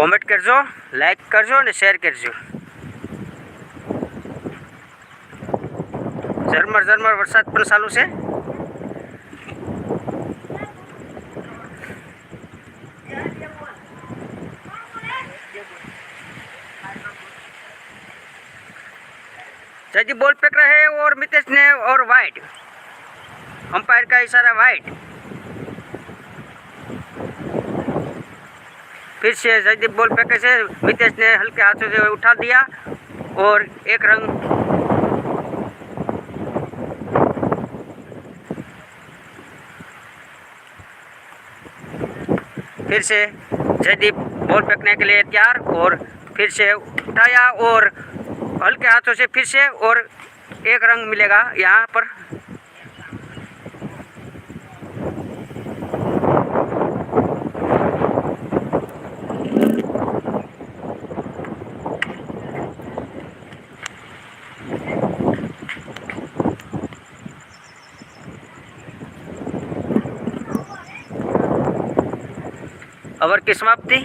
Comment કરજો like કરજો અને શેર કરજો ઝરમર ઝરમર વરસાદ પણ ચાલુ છે जयदीप बॉल फेंक रहे हैं और मितेश ने और वाइट अंपायर का इशारा वाइट फिर से जयदीप बॉल फेंके से मितेश ने हल्के हाथों से उठा दिया और एक रंग फिर से जयदीप बॉल फेंकने के लिए तैयार और फिर से उठाया और हल्के हाथों से फिर से और एक रंग मिलेगा यहाँ पर। ओवर की समाप्ति?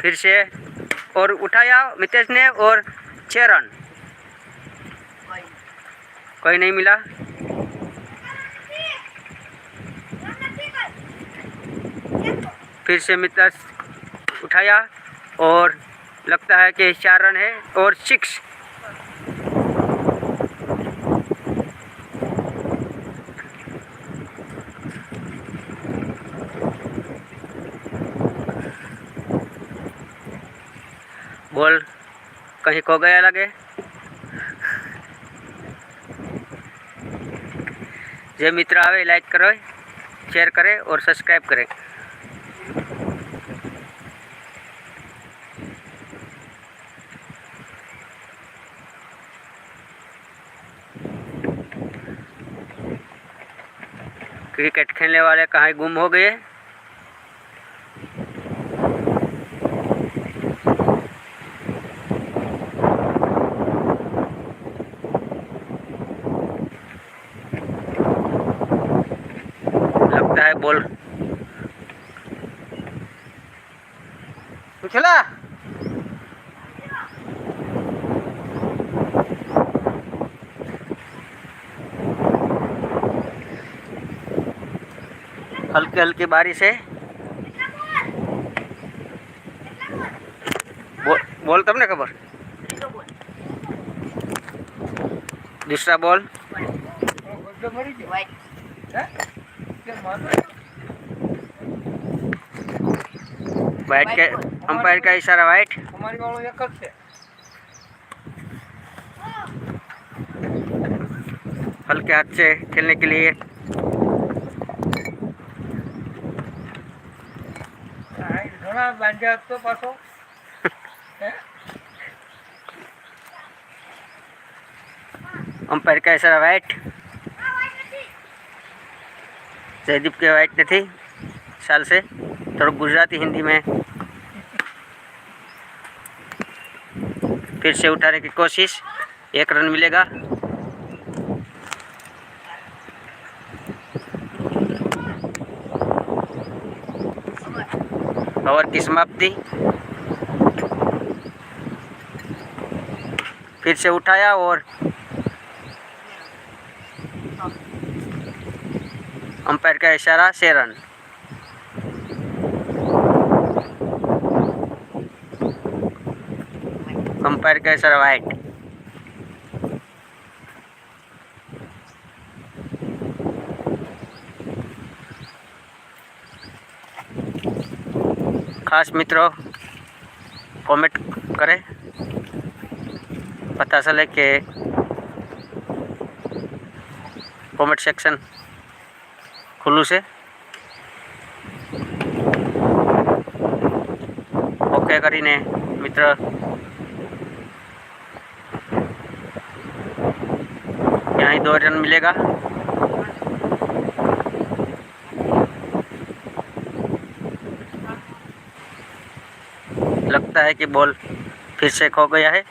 फिर से, और उठाया मितेश ने, और छः रन कोई नहीं मिला? फिर से मितेश उठाया, और लगता है कि चार रन है, और सिक्स बोल, कहीं खो गया लगे? जय मित्र आवे लाइक करो शेयर करें और सब्सक्राइब करें। क्रिकेट खेलने वाले कहाँ गुम हो गए? बोल। पिछला हल्के हल्के बारिश है। बो, बोल तब ना खबर। दूसरा बोल। हाँ? वाइट के अंपायर का इशारा वाइट हल्के हाथ से खेलने के लिए। अंपायर का इशारा वाइट जयदीप के वाइट नहीं थी साल से। थोड़ा गुजराती हिंदी में। फिर से उठाने की कोशिश। एक रन मिलेगा। ओवर की समाप्ति। फिर से उठाया और अंपायर का इशारा से रन। अंपायर का इशारा वाइट खास मित्रों कमेंट करें पता चले कि કોમેન્ટ સેક્શન ખુલ્લું છે ઓકે કરીને મિત્ર यहाँ ही दो रन मिलेगा। लगता है कि बॉल फिर से खो गया है।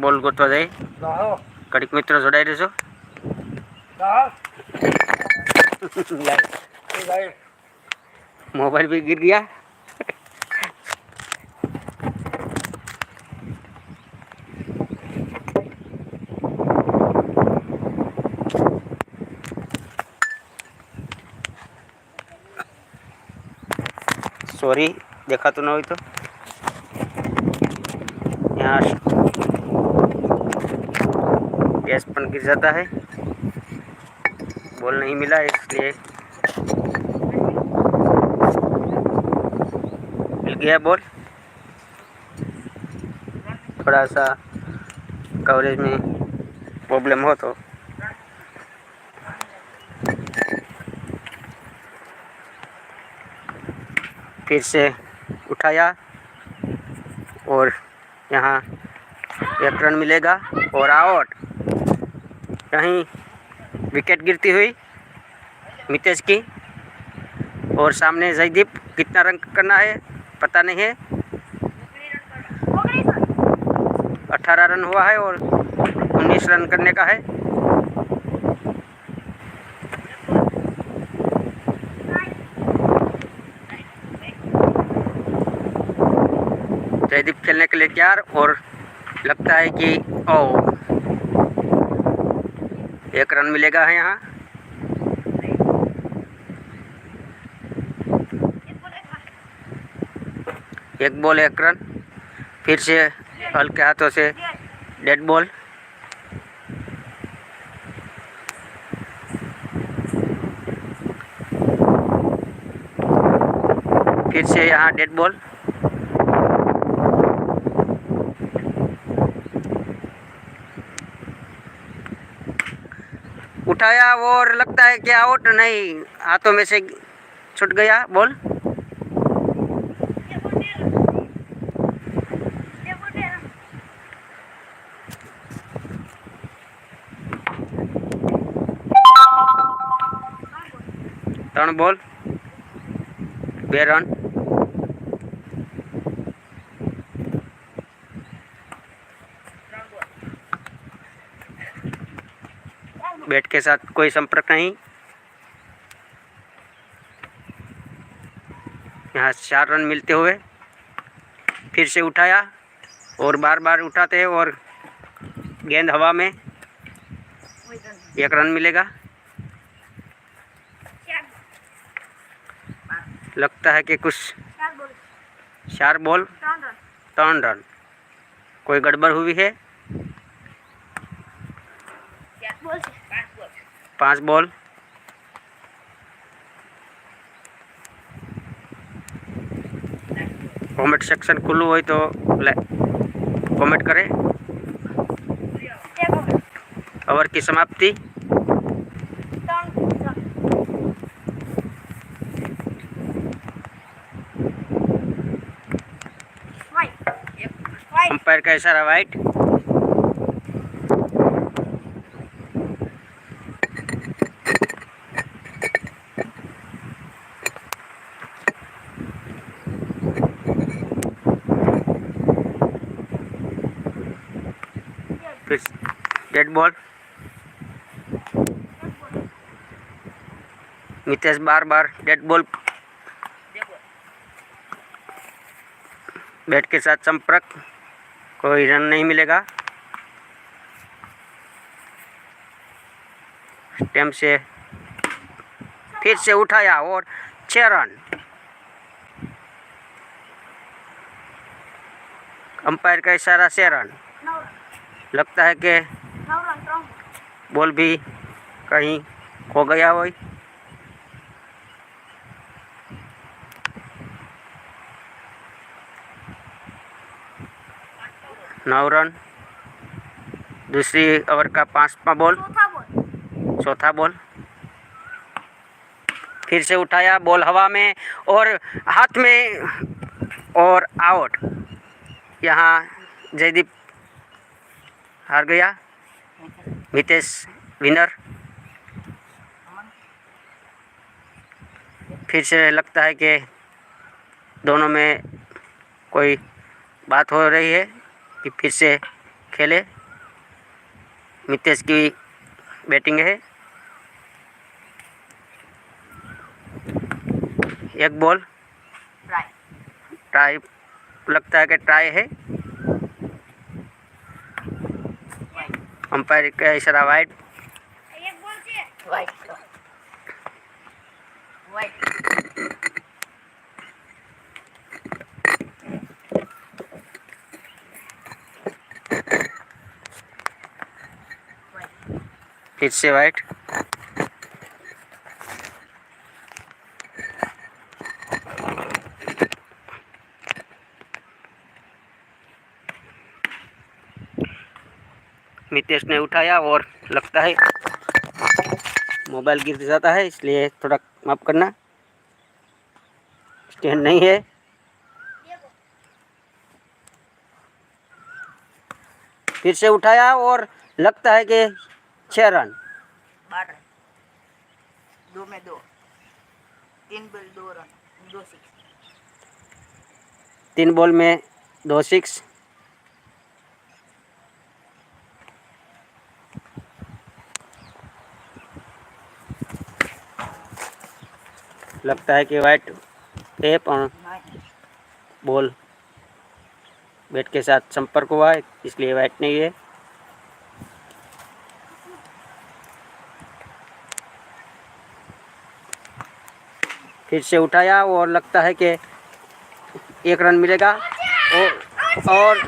બોલ ગોતવા જાય કડીક મિત્રો જોડાઈ રહેશો મોબાઈલ બી ગીર ગયા સોરી દેખાતું ન હોય તો ત્યાં गिर जाता है। बोल नहीं मिला, इसलिए मिल गया बॉल। थोड़ा सा कवरेज में प्रॉब्लम हो तो। फिर से उठाया और यहाँ एक रन मिलेगा। और आउट। यहीं विकेट गिरती हुई, मितेश की, और सामने जयदीप कितना रन करना है, पता नहीं है। अठारह रन हुआ है और उन्नीस रन करने का है। जयदीप खेलने के लिए तैयार और लगता है कि ओ एक रन मिलेगा है यहाँ। एक बॉल, एक रन। फिर से हल्के हाथों से डेड बॉल फिर से यहाँ डेड बॉल उठाया और लगता है कि आउट नहीं हाथों में से छूट गया बॉल ત્રણ બોલ બે રન बैट के साथ कोई संपर्क नहीं। यहाँ चार रन मिलते हुए फिर से उठाया और बार बार उठाते और गेंद हवा में एक रन मिलेगा। लगता है कि कुछ चार बॉल, तौन रन। कोई गड़बड़ हुई है? પાંચ બોલ કોમેન્ટ સેક્શન ખુલ્લું હોય તો કોમેન્ટ કરે ओवर की समाप्ति अंपायर का इशारा वाइट डेड बॉल मितेश बार बार डेड बॉल बैट के साथ संपर्क, कोई रन नहीं मिलेगा। स्टेम से, फिर से उठाया और छह रन अंपायर का इशारा छह रन लगता है कि बॉल भी, कहीं खो गया वही नौ रन। दूसरी ओवर का पांचवा बॉल। चौथा बॉल। फिर से उठाया बॉल हवा में और हाथ में और आउट। यहाँ जयदीप हार गया। मितेश विनर फिर से लगता है कि दोनों में कोई बात हो रही है कि फिर से खेले। मितेश की बैटिंग है। एक बॉल। ट्राई लगता है कि ट्राई है। अंपायर का इशारा वाइट। White white. फिर से वाइट। मितेश ने उठाया और लगता है मोबाइल गिर जाता है इसलिए थोड़ा माफ़ करना। स्टैंड नहीं है। फिर से उठाया और लगता है कि छः रन। बारह दो में दो। तीन बॉल दो रन दो सिक्स तीन बॉल में दो सिक्स लगता है कि वाइट है पर बॉल बैट के साथ संपर्क हुआ है इसलिए वाइट नहीं है। फिर से उठाया और लगता है कि एक रन मिलेगा और और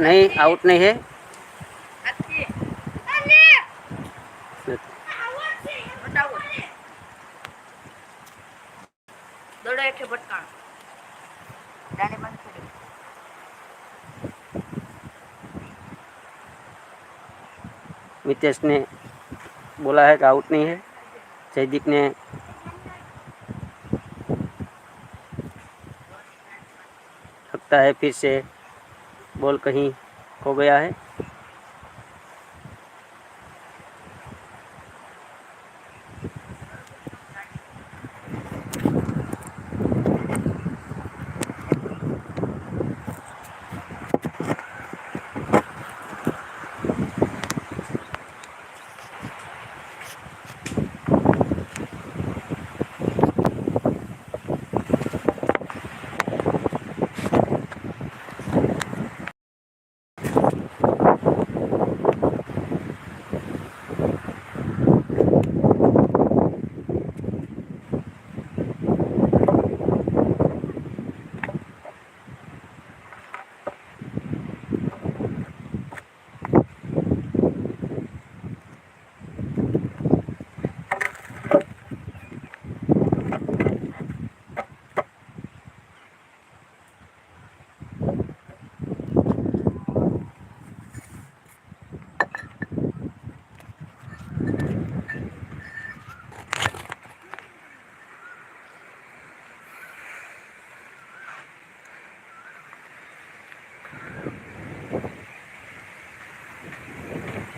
नहीं आउट नहीं है। દોડો એટલે ભટકાણ દાને બંધ કરી मितेश ने बोला है कि आउट नहीं है जयदीप ने लगता है फिर से बॉल कहीं खो गया है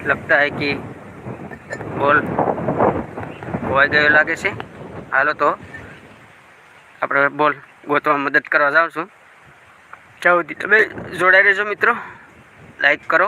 लगता है कि બોલ ખોવાઈ ગયો લાગે છે હાલો તો આપણે બોલ ગોતવા મદદ કરવા જાઉં છું ત્યાં સુધી તમે જોડાઈ રહેજો મિત્રો લાઈક કરો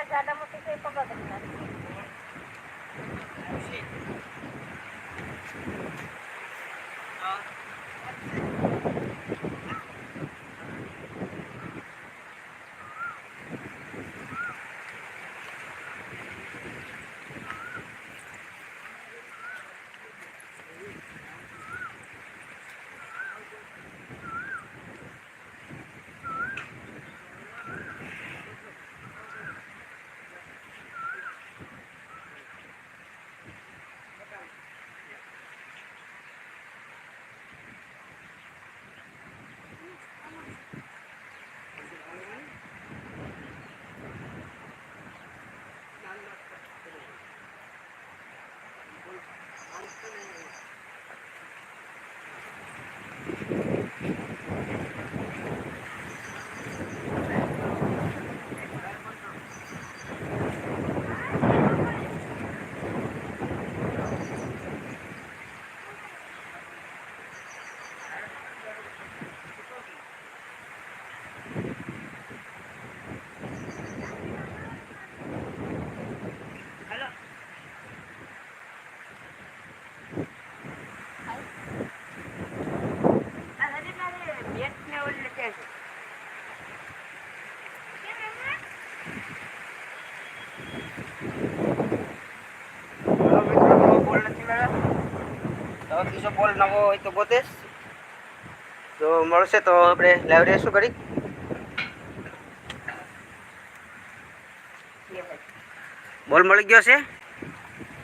Nagdadamot ito yung pagaganda. Maracanã. બીજો બોલ નવો હોય તો ગોતે તો મળશે તો આપણે લાઈવ શું કરી બોલ મળી ગયો છે?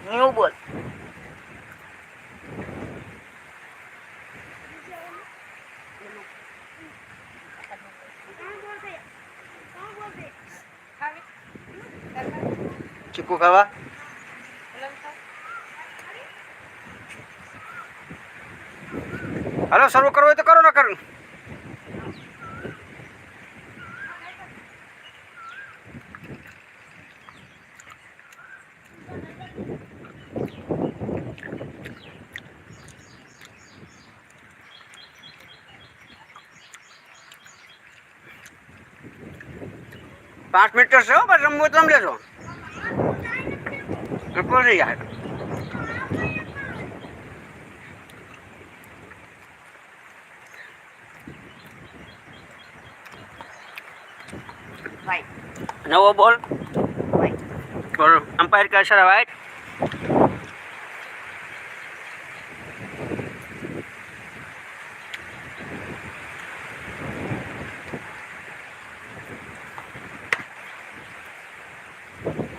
ન્યુ બોલ. ચીકુ ખાવા? હાલો સર્વ કરવો હોય તો કરો, ના કરો. પાંચ મિનિટ તો છે રમવું તમે લેજો. નહીં યાર. वाइट नौ बॉल और अंपायर का इशारा वाइट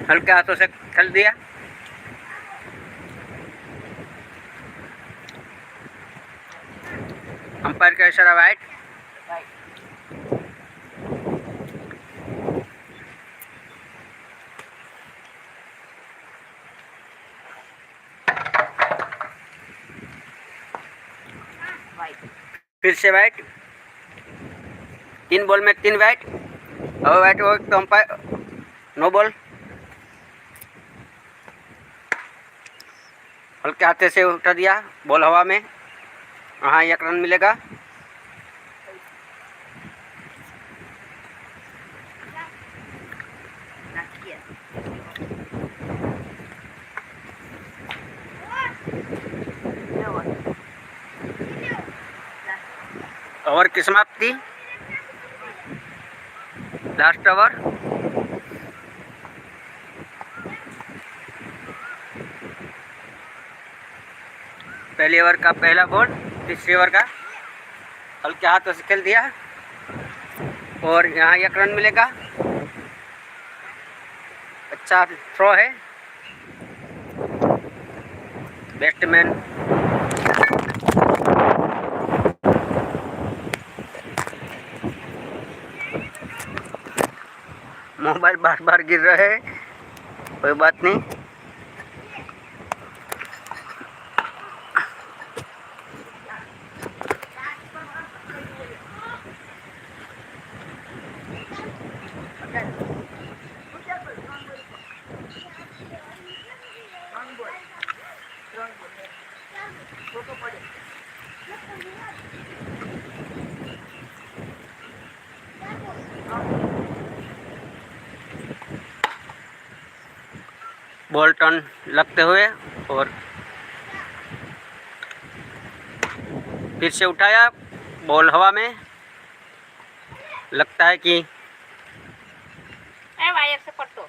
हल्के हाथों से खल दिया। अंपायर का इशारा वाइट फिर से वाइट तीन बॉल में तीन वाइट अब वाइट हो तो अंपायर। No ball. हल्के हाथे से उठा दिया। बॉल हवा में। हाँ एक रन मिलेगा। की समाप्ति। लास्ट ओवर पहले ओवर का पहला बॉल तीसरे ओवर का। हल्के हाथों से खेल दिया। और यहाँ एक रन मिलेगा। अच्छा थ्रो है। बैट्समैन मोबाइल बार बार गिर रहे है कोई बात नहीं बॉल टर्न लगते हुए और फिर से उठाया बॉल हवा में लगता है कि એ વાયર से पट्टो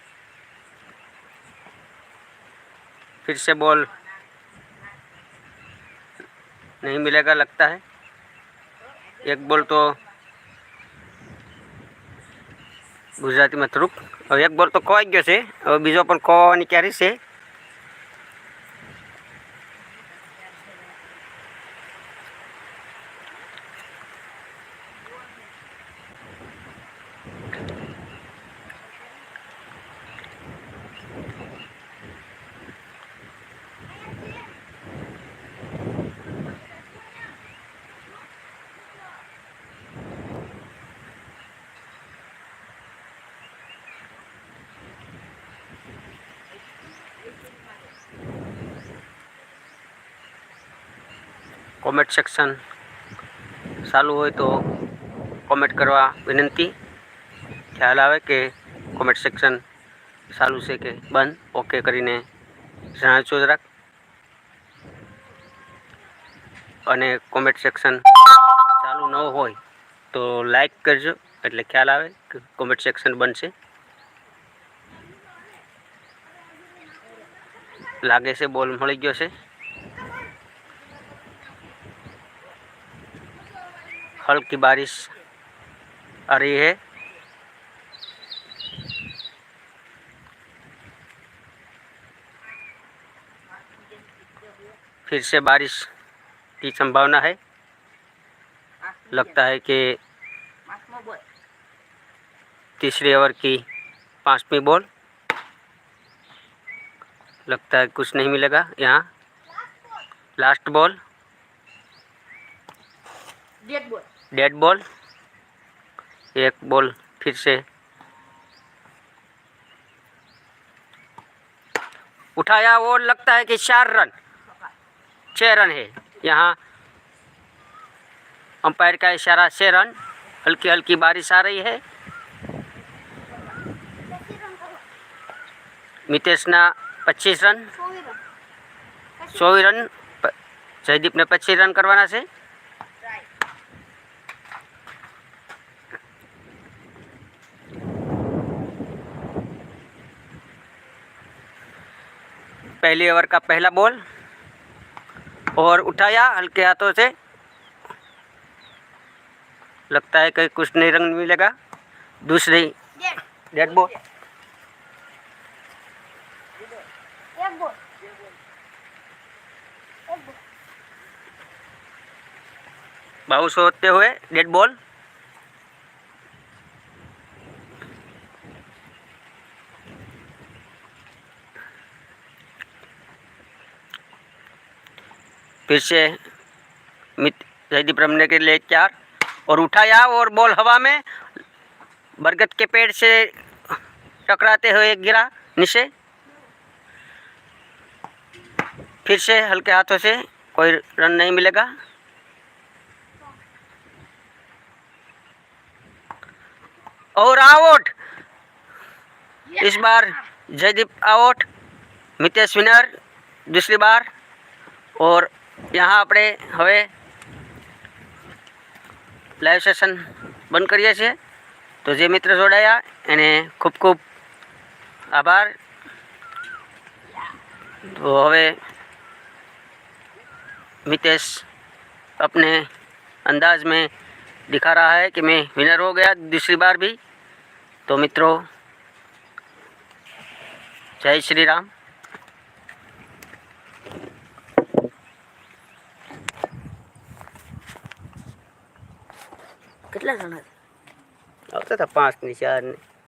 फिर से बॉल नहीं मिलेगा लगता है एक बॉल तो ગુજરાતીમાં થોડુંક હવે એક બોલ તો ખોવાઈ ગયો છે હવે બીજો પણ ખોવાની ક્યારે છે કોમેન્ટ સેક્શન ચાલુ હોય તો કોમેન્ટ કરવા વિનંતી. ખ્યાલ આવે કે કોમેન્ટ સેક્શન ચાલુ છે કે બંધ? ઓકે કરીને જણાવજો જરાક. અને કોમેન્ટ સેક્શન ચાલુ ન હોય તો લાઈક કરજો. એટલે ખ્યાલ આવે કે કોમેન્ટ સેક્શન બનશે લાગે છે બોલ મળી ગયો છે. हल्की बारिश आ रही है। फिर से बारिश की संभावना है। लगता है कि तीसरे ओवर की पाँचवीं बॉल। लगता है कुछ नहीं मिलेगा यहाँ। Last ball. Dead ball dead ball एक बॉल फिर से उठाया वो लगता है कि चार रन। छः रन है। यहाँ अंपायर का इशारा छः रन। हल्की हल्की बारिश आ रही है। मितेश ना पच्चीस रन। चौबीस रन। जयदीप ने पच्चीस रन करवाना से पहले ओवर का पहला बॉल। और उठाया हल्के हाथों से। लगता है कहीं कुछ नहीं रंग मिलेगा। दूसरी डेड बॉल बाउस होते हुए डेड बॉल फिर से जयदीप रमने के लिए चार और उठाया और बॉल हवा में बरगद के पेड़ से टकराते हुए गिरा नीचे। फिर से हल्के हाथों से कोई रन नहीं मिलेगा। और आउट। इस बार जयदीप आउट। मितेश विनर, दूसरी बार। और यहाँ આપણે હવે લાઈવ સેશન બંધ કરીએ છીએ તો જે મિત્ર જોડાયા એને ખૂબ ખૂબ આભાર તો હવે मितेश अपने अंदाज में दिखा रहा है कि मैं विनर हो गया दूसरी बार भी तो मित्रों जय श्री राम કેટલા જણા આવતા હતા પાંચની ચાર ને.